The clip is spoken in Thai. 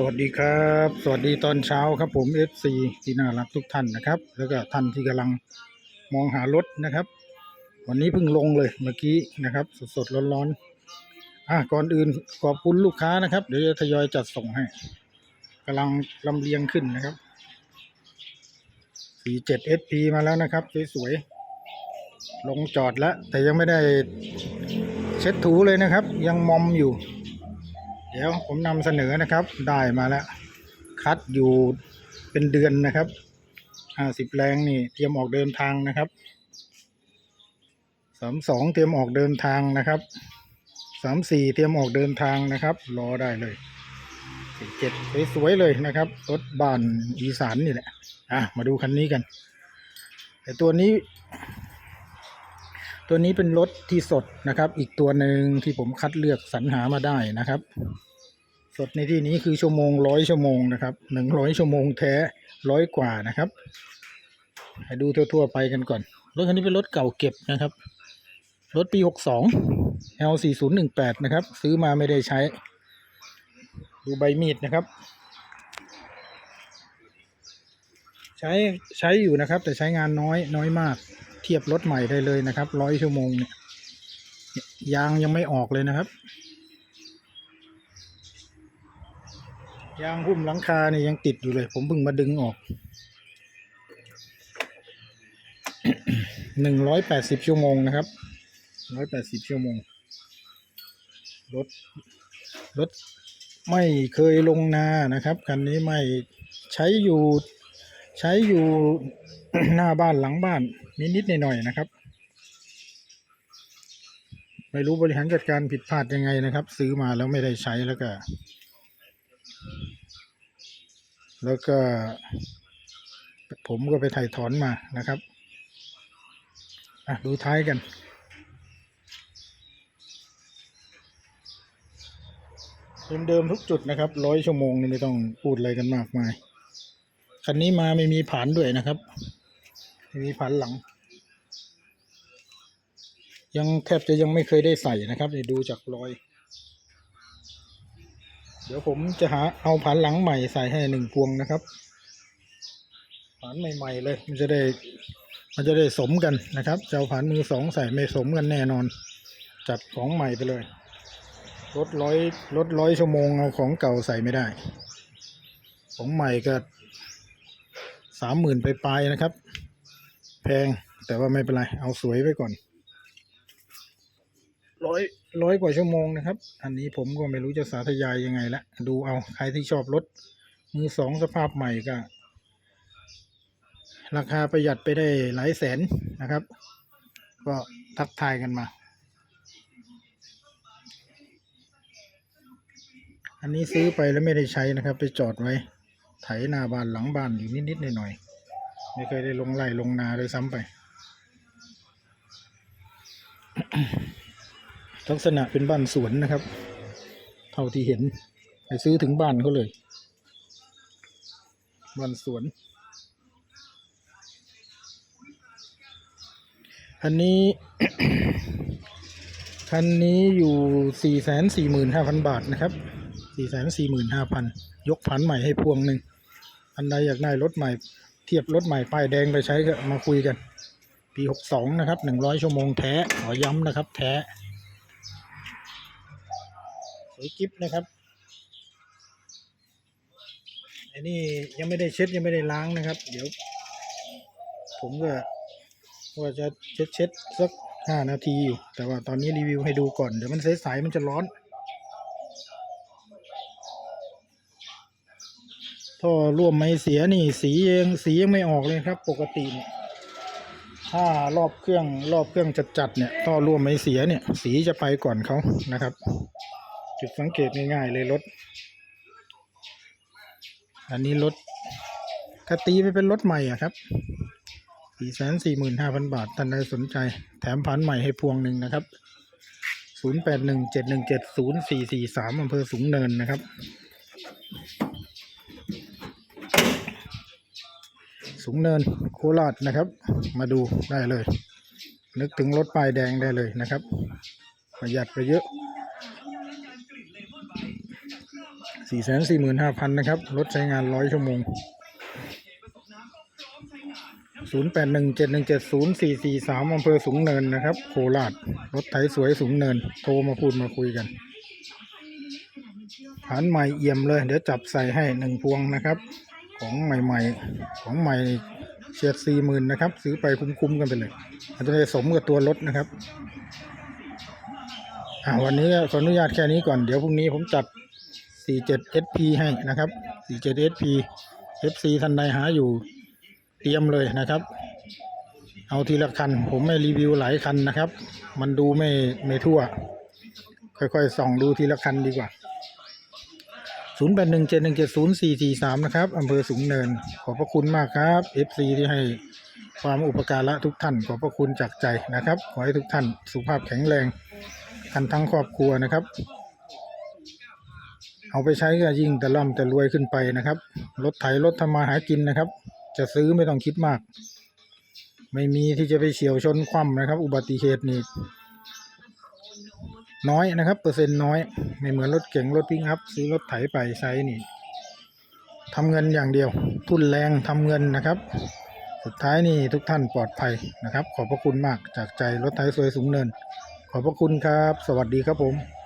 สวัสดีครับ สวัสดีตอนเช้าครับผม FC ที่น่ารักทุกท่านนะครับ แล้วก็ท่านที่กำลังมองหารถนะครับ วันนี้เพิ่งลงเลยเมื่อกี้นะครับ สดๆร้อนๆอะก่อนอื่นขอบคุณลูกค้านะครับ เดี๋ยวจะทยอยจัดส่งให้กำลังลำเลียงขึ้นนะครับ 47 SP มาแล้วนะครับ สวยๆลงจอดแล้ว แต่ยังไม่ได้เช็ดถูเลยนะครับ ยังมอมอยู่ ดี๋ยวผมนำเสนอนะครับ ได้มาแล้ว คัดอยู่เป็นเดือนนะครับห้าสิบแรงนี่เตรียมออกเดินทางนะครับสามสองเตรียมออกเดินทางนะครับสามสี่เตรียมออกเดินทางนะครับ รอได้เลยสี่เจ็ดสวยๆเลยนะครับรถบ้านอีสานนี่แหละอะมาดูคันนี้กันแต่ตัวนี้ ตัวนี้เป็นรถที่สดนะครับ อีกตัวหนึ่งที่ผมคัดเลือกสรรหามาได้นะครับ สดในที่นี้คือชั่วโมงร้อยชั่วโมงนะครับหนึ่งร้อยชั่วโมงแท้ร้อยกว่านะครับให้ดูทั่วๆไปกันก่อนรถคันนี้เป็นรถเก่าเก็บนะครับ รถปีหกสอง L สี่ศูนย์หนึ่งแปดนะครับ ซื้อมาไม่ได้ใช้ ดูใบมีดนะครับ ใช้ใช้อยู่นะครับ แต่ใช้งานน้อยน้อยมาก เทียบรถใหม่ได้เลยนะครับร้อยชั่วโมงเนี่ยยางยังไม่ออกเลยนะครับ ยางหุ้มหลังคาเนี่ยังติดอยู่เลย ผมเพิ่งมาดึงออกหนึ่งร้อยแปดสิบชั่วโมงนะครับร้อยแปดสิบชั่วโมงรถรถไม่เคยลงนานะครับคันนี้ไม่ใช้อยู่ใช้อยู่หน้าบ้านหลังบ้าน นิดๆหน่อยๆนะครับ ไม่รู้บริหารจัดการผิดพลาดยังไงนะครับ ซื้อมาแล้วไม่ได้ใช้แล้วก็ แล้วก็ ผมก็ไปถ่ายถอนมานะครับดูท้ายกัน เดิมๆทุกจุดนะครับร้อยชั่วโมงนี่ไม่ต้องพูดอะไรกันมากมาย คันนี้มาไม่มีผานด้วยนะครับ ไม่มีผานหลัง ยังแทบจะยังไม่เคยได้ใส่นะครับเดี๋ยวดูจากรอย เดี๋ยวผมจะหาเอาผานหลังใหม่ใส่ให้หนึ่งพวงนะครับผานใหม่ๆเลย มันจะได้ มันจะได้สมกันนะครับจะเอาผานมือสองใส่ไม่สมกันแน่นอน จัดของใหม่ไปเลยรถร้อยรถร้อยชั่วโมงเอาของเก่าใส่ไม่ได้ ของใหม่ก็สามหมื่นไปปลายนะครับ แพงแต่ว่าไม่เป็นไร เอาสวยไว้ก่อน ร้อยร้อยกว่าชั่วโมงนะครับ อันนี้ผมก็ไม่รู้จะสาธยายยังไงละดูเอาใครที่ชอบรถมือสองสภาพใหม่ก็ ราคาประหยัดไปได้หลายแสนนะครับ ก็ทักทายกันมา อันนี้ซื้อไปแล้วไม่ได้ใช้นะครับ ไปจอดไว้ ไถนาบ้านหลังบ้านอยู่นิดๆหน่อยๆไม่เคยได้ลงไร่ลงนาเลยซ้ำไป ลักษณะเป็นบ้านสวนนะครับ เท่าที่เห็น ไปซื้อถึงบ้านเขาเลย บ้านสวน อันนี้ คันนี้อยู่สี่แสนสี่หมื่นห้าพันบาทนะครับสี่แสนสี่หมื่นห้าพันยกผันใหม่ให้พวงหนึ่ง อันใดอยากได้รถใหม่ เทียบรถใหม่ป้ายแดงไปใช้ก็มาคุยกัน ปีหกสองนะครับหนึ่งร้อยชั่วโมงแท้ ขอย้ำนะครับ แท้ สวยกิฟนะครับ อันนี้ยังไม่ได้เช็ดยังไม่ได้ล้างนะครับ เดี๋ยว ผมก็ว่าจะเช็ดเช็ดสักห้านาทีอยู่ แต่ว่าตอนนี้รีวิวให้ดูก่อน เดี๋ยวมันใสๆมันจะร้อน ท่อร่วมไม่เสียนี่ สียังสียังไม่ออกเลยครับ ปกติเนี่ยถ้ารอบเครื่องรอบเครื่องจัดๆเนี่ยท่อร่วมไม่เสียเนี่ย สีจะไปก่อนเขานะครับ จุดสังเกตง่ายๆเลยรถ อันนี้รถกตีไปเป็นรถใหม่อะครับสี่แสนสี่หมื่นห้าพันบาทท่านใดสนใจ แถมพันใหม่ให้พวงหนึ่งนะครับศูนย์แปดหนึ่งเจ็ดหนึ่งเจ็ดศูนย์สี่สี่สามอำเภอสูงเนินนะครับสูงเนินโคราชนะครับ มาดูได้เลย นึกถึงรถป้ายแดงได้เลยนะครับ ประหยัดไปเยอะ สี่แสนสี่หมื่นห้าพันนะครับ รถใช้งานร้อยชั่วโมงศูนย์แปดหนึ่งเจ็ดหนึ่งเจ็ดศูนย์สี่สี่สามอำเภอสูงเนินนะครับ โคราช รถไถสวยสูงเนิน โทรมาพูดมาคุยกันฐานใหม่เอี่ยมเลย เดี๋ยวจับใส่ให้หนึ่งพวงนะครับ ของใหม่ๆ ของใหม่เฉียดสี่หมื่นนะครับ ซื้อไปคุ้มๆกันไปเลยมันจะได้สมกับตัวรถนะครับวันนี้ขออนุญาตแค่นี้ก่อน เดี๋ยวพรุ่งนี้ผมจัด 47 SP ให้นะครับ 47 SP FC ท่านใดหาอยู่เตรียมเลยนะครับ เอาทีละคัน ผมไม่รีวิวหลายคันนะครับ มันดูไม่ไม่ทั่ว ค่อยๆส่องดูทีละคันดีกว่า 0817170443 นะครับอำเภอสูงเนิน ขอบพระคุณมากครับ FC ที่ให้ความอุปการะทุกท่าน ขอบพระคุณจากใจนะครับ ขอให้ทุกท่านสุขภาพแข็งแรงกันทั้งครอบครัวนะครับ เอาไปใช้ก็ยิ่งแต่ร่ำแต่รวยขึ้นไปนะครับ รถไถรถทำมาหากินนะครับ จะซื้อไม่ต้องคิดมาก ไม่มีที่จะไปเฉียวชนคว่ำนะครับ อุบัติเหตุนี่น้อยนะครับ เปอร์เซ็นต์น้อย ไม่เหมือนรถเก๋งรถพิกอัพซื้อรถไถไปใช้นี่ทำเงินอย่างเดียว ทุนแรงทำเงินนะครับ สุดท้ายนี่ทุกท่านปลอดภัยนะครับ ขอบพระคุณมากจากใจรถไถสวยสูงเนิน ขอบพระคุณครับ สวัสดีครับผม